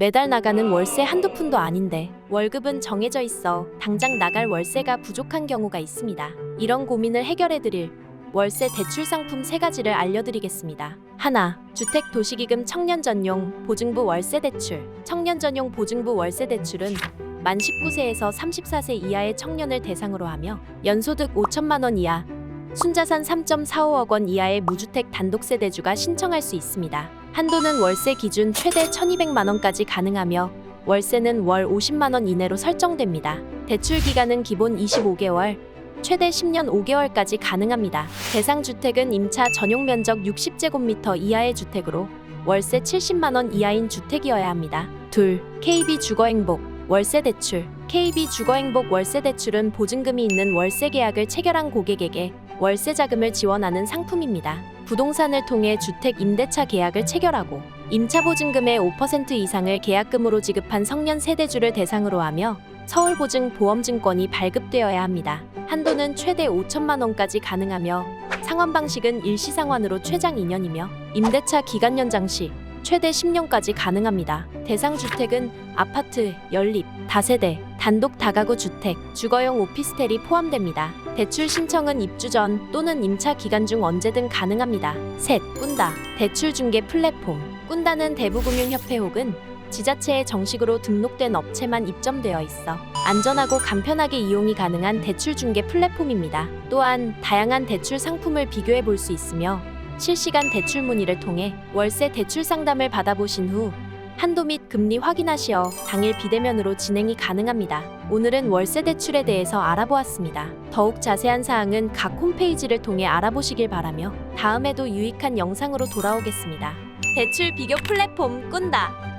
매달 나가는 월세 한두 푼도 아닌데 월급은 정해져 있어 당장 나갈 월세가 부족한 경우가 있습니다. 이런 고민을 해결해 드릴 월세 대출 상품 세 가지를 알려드리겠습니다. 하나, 주택 도시기금 청년 전용 보증부 월세 대출. 청년 전용 보증부 월세 대출은 만 19세에서 34세 이하의 청년을 대상으로 하며 연소득 5천만 원 이하, 순자산 3.45억 원 이하의 무주택 단독세대주가 신청할 수 있습니다. 한도는 월세 기준 최대 1,200만 원까지 가능하며 월세는 월 50만 원 이내로 설정됩니다. 대출 기간은 기본 25개월, 최대 10년 5개월까지 가능합니다. 대상 주택은 임차 전용 면적 60제곱미터 이하의 주택으로 월세 70만 원 이하인 주택이어야 합니다. 둘, KB 주거행복 월세 대출. KB 주거행복 월세 대출은 보증금이 있는 월세 계약을 체결한 고객에게 월세 자금을 지원하는 상품입니다. 부동산을 통해 주택 임대차 계약을 체결하고 임차 보증금의 5% 이상을 계약금으로 지급한 성년 세대주를 대상으로 하며 서울보증 보험증권이 발급되어야 합니다. 한도는 최대 5천만 원까지 가능하며 상환 방식은 일시상환으로 최장 2년이며 임대차 기간 연장 시 최대 10년까지 가능합니다. 대상 주택은 아파트, 연립, 다세대, 단독 다가구 주택, 주거용 오피스텔이 포함됩니다. 대출 신청은 입주 전 또는 임차 기간 중 언제든 가능합니다. 셋, 꾼다. 대출 중개 플랫폼. 꾼다는 대부금융협회 혹은 지자체에 정식으로 등록된 업체만 입점되어 있어 안전하고 간편하게 이용이 가능한 대출 중개 플랫폼입니다. 또한 다양한 대출 상품을 비교해 볼 수 있으며 실시간 대출 문의를 통해 월세 대출 상담을 받아보신 후 한도 및 금리 확인하시어 당일 비대면으로 진행이 가능합니다. 오늘은 월세 대출에 대해서 알아보았습니다. 더욱 자세한 사항은 각 홈페이지를 통해 알아보시길 바라며 다음에도 유익한 영상으로 돌아오겠습니다. 대출 비교 플랫폼 꾼다.